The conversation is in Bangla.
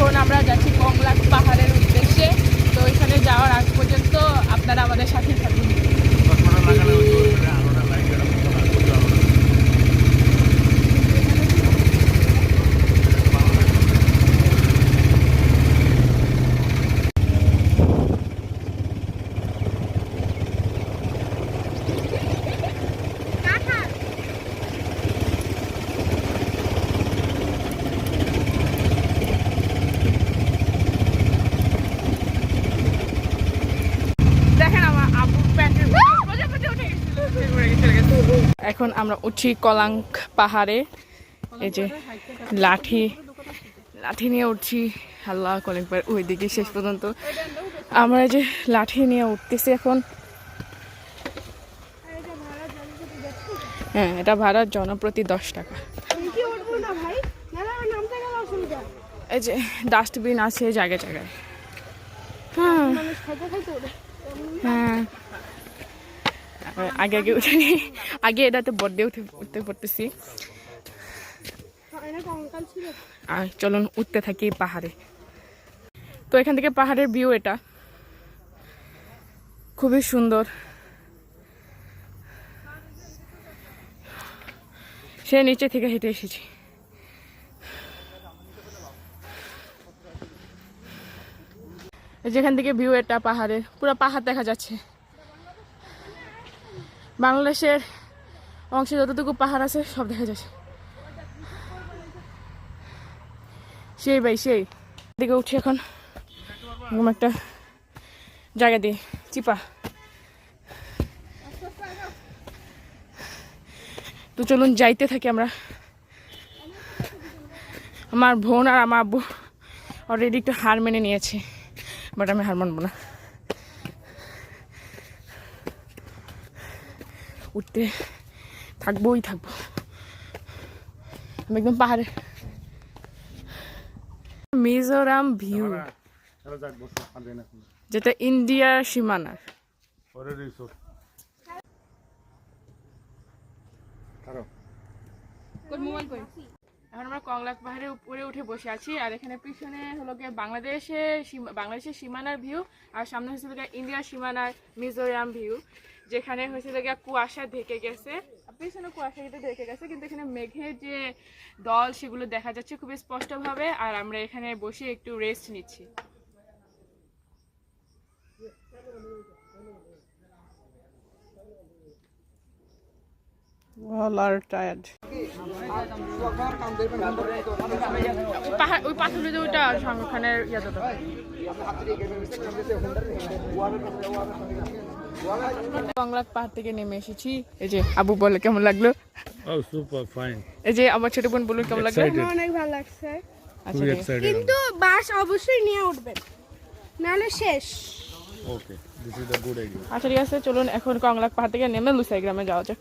এখন আমরা যাচ্ছি কংলাক পাহাড়ের উদ্দেশ্যে। তো ওইখানে যাওয়ার আগ পর্যন্ত আপনারা আমাদের সাথে থাকুন দেখেন আমার আবু প্যান্টের মধ্যে মধ্যে উঠে গেছিল উড়ে গেছে, চলে গেছে। এখন আমরা উঠি কলাঙ্ক পাহাড়ে। এই যে লাঠি লাঠি নিয়ে উঠছি। আল্লাহ কলিং পাহাড় ওই দিকে শেষ পর্যন্ত। আমরা যে লাঠি নিয়ে উঠতেছি এখন। হ্যাঁ এটা ভাড়া জনপ্রতি দশ টাকা। এই যে ডাস্টবিন আছে জায়গায় জায়গায়। হ্যাঁ। হ্যাঁ। আগে আগে উঠে আগে এটাতে বড্ডে উঠে উঠতে পড়তেছি। আর চলুন উঠতে থাকি পাহাড়ে। তো এখান থেকে পাহাড়ের ভিউ এটা। খুবই সুন্দর। সে নিচে থেকে হেঁটে এসেছি। যেখান থেকে ভিউ এটা পাহাড়ের, পুরো পাহাড় দেখা যাচ্ছে। বাংলাদেশের অংশে যতটুকু পাহাড় আছে, সব দেখা যাচ্ছে। সেই ভাই, সেই। দিকে উঠছি এখন। একটা জায়গা দিয়ে, চিপা। তো চলুন যাইতে থাকি আমরা। আমার বোন আর আমার আব্বু অলরেডি একটু হার মেনে নিয়েছে বাট আমি হার মানবো না। উঠতে থাকবোই থাকব। আমি একদম পাহাড়ে। মিজোরাম ভিউ। যেটা ইন্ডিয়ার সীমানার। এখন আমরা কংলাক পাহাড়ের উপরে উঠে বসে আছি। আর এখানে পিছনে হলো গিয়ে বাংলাদেশের সীমা- বাংলাদেশের সীমানার ভিউ আর সামনে হয়েছিল গিয়ে ইন্ডিয়ার সীমানার মিজোরাম ভিউ যেখানে হয়েছিল গিয়ে কুয়াশা ঢেকে গেছে। পিছনে কুয়াশা কিন্তু ঢেকে গেছে, কিন্তু এখানে মেঘের যে দল সেগুলো দেখা যাচ্ছে খুবই স্পষ্টভাবে। আর আমরা এখানে বসে একটু রেস্ট নিচ্ছি। All are tired. পাহাড় ওই যে ওইটা সংরক্ষণের ইয়াটা বাংলা পাহাড় থেকে নেমে এসেছি। এই যে আবু বলে কেমন লাগল? Oh, এই যে আমার ছোট বোন বলুন কেমন লাগল? অনেক ভালো লাগছে। আচ্ছা. কিন্তু বাস অবশ্যই নিয়ে উঠবেন নাহলে শেষ. আচ্ছা ঠিক আছে চলুন এখন কংলাক পাহাড় থেকে নেমে লুসাই গ্রামে যাওয়া যাক।